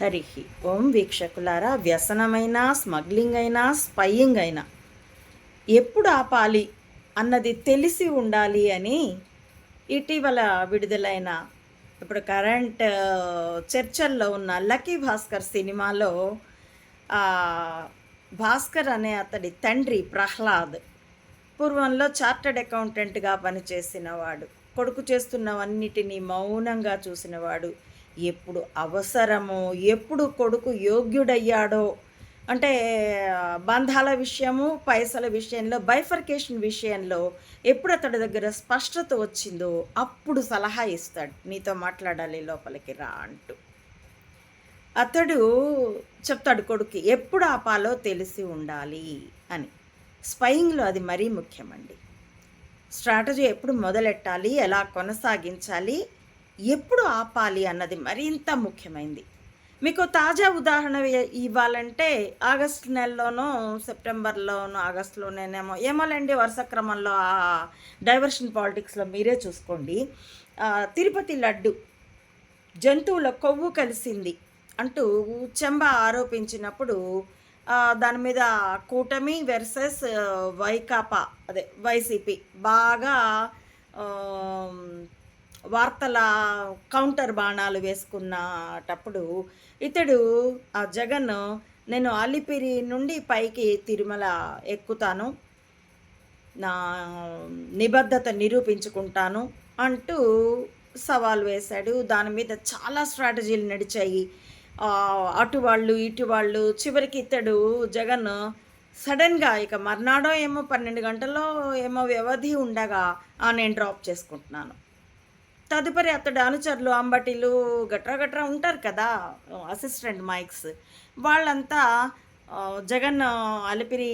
హరి. ఓం వీక్షకులారా వ్యసనమైనా స్మగ్లింగ్ అయినా స్పైయింగ్ అయినా ఎప్పుడు ఆపాలి అన్నది తెలిసి ఉండాలి అని ఇటీవల విడుదలైన ఇప్పుడు కరెంట్ చర్చల్లో ఉన్న లక్కీ భాస్కర్ సినిమాలో భాస్కర్ అనే అతడి తండ్రి ప్రహ్లాద్ పూర్వంలో చార్టర్డ్ అకౌంటెంట్గా పనిచేసినవాడు కొడుకు చేస్తున్నవన్నిటినీ మౌనంగా చూసినవాడు ఎప్పుడు అవసరమో ఎప్పుడు కొడుకు యోగ్యుడయ్యాడో అంటే బంధాల విషయము పైసల విషయంలో బైఫర్కేషన్ విషయంలో ఎప్పుడు అతడి దగ్గర స్పష్టత వచ్చిందో అప్పుడు సలహా ఇస్తాడు. నీతో మాట్లాడాలి లోపలికి రా అంటూ. అతడు చెప్తాడు కొడుకు ఎప్పుడు ఆపాలో తెలిసి ఉండాలి అని. స్పయింగ్లో అది మరీ ముఖ్యమండి. స్ట్రాటజీ ఎప్పుడు మొదలెట్టాలి ఎలా కొనసాగించాలి ఎప్పుడు ఆపాలి అన్నది మరింత ముఖ్యమైనది మీకు తాజా ఉదాహరణ ఇవ్వాలంటే ఆగస్ట్ నెలలోనో సెప్టెంబర్లోనో ఆగస్టులోనేనేమో ఏమోలేండి వరుస క్రమంలో ఆ డైవర్షన్ పాలిటిక్స్లో మీరే చూసుకోండి. తిరుపతి లడ్డు జంతువుల కొవ్వు కలిసింది అంటూ చెంబ ఆరోపించినప్పుడు దాని మీద కూటమి వెర్సెస్ వైకాపా అదే వైసీపీ బాగా వార్తల కౌంటర్ బాణాలు వేసుకున్నటప్పుడు ఇతడు ఆ జగన్ నేను అలిపిరి నుండి పైకి తిరుమల ఎక్కుతాను. నా నిబద్ధత నిరూపించుకుంటాను అంటూ సవాల్ వేశాడు. దాని మీద చాలా స్ట్రాటజీలు నడిచాయి. అటు వాళ్ళు ఇటు వాళ్ళు. చివరికి ఇతడు జగన్ సడన్గా ఇక మర్నాడో ఏమో పన్నెండు గంటల్లో ఏమో వ్యవధి ఉండగా నేను డ్రాప్ చేసుకుంటున్నాను. తదుపరి అతడు అనుచరులు అంబటిలు గట్రా గట్రా ఉంటారు కదా అసిస్టెంట్ మైక్స్. వాళ్ళంతా జగన్ అలిపిరి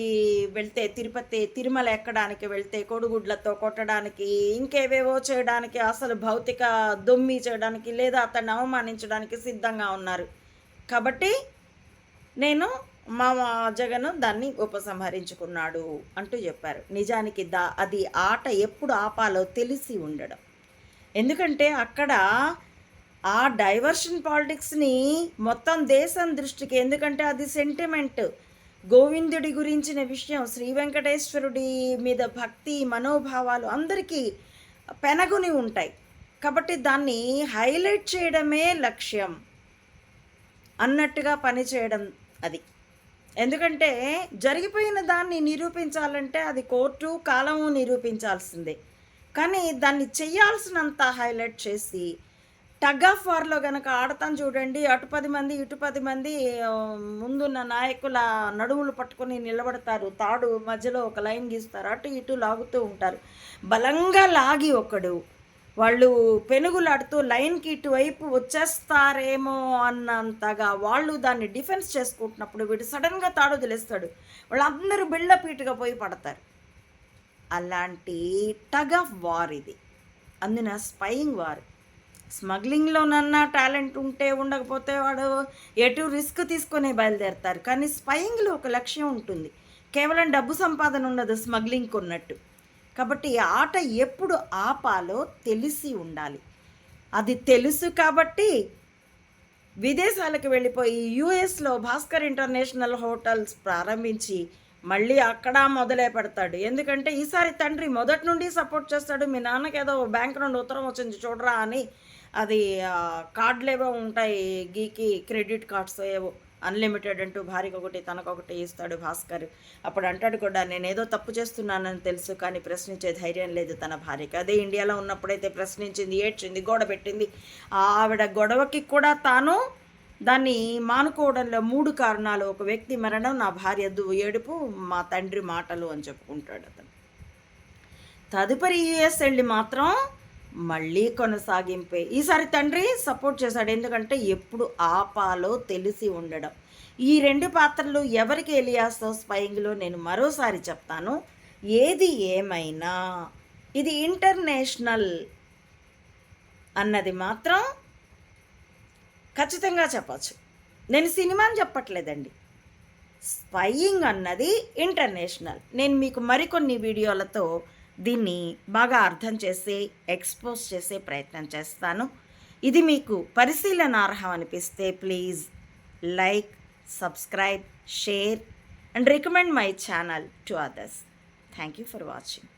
వెళ్తే తిరుపతి తిరుమల ఎక్కడానికి వెళ్తే కొడుగుడ్లతో కొట్టడానికి ఇంకేవేవో చేయడానికి అసలు భౌతిక దొమ్మి చేయడానికి లేదా అతన్ని అవమానించడానికి సిద్ధంగా ఉన్నారు. కాబట్టి నేను మా జగన్ దాన్ని ఉపసంహరించుకున్నాడు అంటూ చెప్పారు. నిజానికి దా అది ఆట ఎప్పుడు ఆపాలో తెలిసి ఉండడం. ఎందుకంటే అక్కడ ఆ డైవర్షన్ పాలిటిక్స్ని మొత్తం దేశం దృష్టికి ఎందుకంటే అది సెంటిమెంట్. గోవిందుడి గురించిన విషయం శ్రీ వెంకటేశ్వరుడి మీద భక్తి మనోభావాలు అందరికీ పెనగుని ఉంటాయి. కాబట్టి దాన్ని హైలైట్ చేయడమే లక్ష్యం. అన్నట్టుగా పనిచేయడం అది. ఎందుకంటే జరిగిపోయిన దాన్ని నిరూపించాలంటే అది కోర్టు కాలము నిరూపించాల్సిందే. కానీ దాన్ని చెయ్యాల్సినంత హైలైట్ చేసి టగ్ ఆఫ్ వార్లో కనుక ఆడతాను చూడండి అటు పది మంది ఇటు పది మంది ముందున్న నాయకుల నడుములు పట్టుకొని నిలబడతారు. తాడు మధ్యలో ఒక లైన్ గీస్తారు. అటు ఇటు లాగుతూ ఉంటారు. బలంగా లాగి ఒకడు వాళ్ళు పెనుగులాడుతూ లైన్కి ఇటువైపు వచ్చేస్తారేమో అన్నంతగా వాళ్ళు దాన్ని డిఫెన్స్ చేసుకుంటున్నప్పుడు వీడు సడన్గా తాడు వదిలేస్తాడు. వాళ్ళందరూ బిళ్ళపీటుగా పోయి పడతారు. అలాంటి టగ్ ఆఫ్ వార్ ఇది. అందున స్పయింగ్ వార్. స్మగ్లింగ్లోనన్నా టాలెంట్ ఉంటే ఉండకపోతే వాడు ఎటు రిస్క్ తీసుకునే బయలుదేరతారు. కానీ స్పయింగ్లో ఒక లక్ష్యం ఉంటుంది. కేవలం డబ్బు సంపాదన ఉండదు స్మగ్లింగ్కి ఉన్నట్టు కాబట్టి ఆట ఎప్పుడు ఆపాలో తెలిసి ఉండాలి. అది తెలుసు కాబట్టి విదేశాలకు వెళ్ళిపోయి యుఎస్లో భాస్కర్ ఇంటర్నేషనల్ హోటల్స్ ప్రారంభించి మళ్ళీ అక్కడ మొదలే పెడతాడు. ఎందుకంటే ఈసారి తండ్రి మొదటి నుండి సపోర్ట్ చేస్తాడు. మీ నాన్నకి ఏదో బ్యాంక్ నుండి ఉత్తరం వచ్చింది చూడరా అని అది కార్డులేవో కార్డులు ఏవో ఉంటాయి గీకి క్రెడిట్ కార్డ్స్ ఏవో. అన్లిమిటెడ్ అంటూ భార్యకు ఒకటి తనకొకటి ఇస్తాడు భాస్కర్. అప్పుడు అంటాడు కూడా నేను ఏదో తప్పు చేస్తున్నానని తెలుసు కానీ ప్రశ్నించే ధైర్యం లేదు తన భార్యకి. అదే ఇండియాలో ఉన్నప్పుడైతే ప్రశ్నించింది ఏడ్చింది గోడ పెట్టింది ఆవిడ గొడవకి కూడా తాను దాన్ని మానుకోవడంలో మూడు కారణాలు. ఒక వ్యక్తి మరణం నా భార్య దు ఏడుపు మా తండ్రి మాటలు అని చెప్పుకుంటాడు అతను. తదుపరి యుఎస్ వెళ్ళి మాత్రం మళ్ళీ కొనసాగింపే. ఈసారి తండ్రి సపోర్ట్ చేశాడు. ఎందుకంటే ఎప్పుడు ఆపాలో తెలిసి ఉండడం. ఈ రెండు పాత్రలు ఎవరికి ఎలియాస్తో స్పయింగ్లో నేను మరోసారి చెప్తాను. ఏది ఏమైనా ఇది ఇంటర్నేషనల్ అన్నది మాత్రం ఖచ్చితంగా చెప్పచ్చు. నేను సినిమాని చెప్పట్లేదండి. స్పయింగ్ అన్నది ఇంటర్నేషనల్. నేను మీకు మరికొన్ని వీడియోలతో దీన్ని బాగా అర్థం చేసి ఎక్స్పోజ్ చేసే ప్రయత్నం చేస్తాను. ఇది మీకు పరిశీలనార్హం అనిపిస్తే please like subscribe share and recommend my channel to others. Thank you for watching.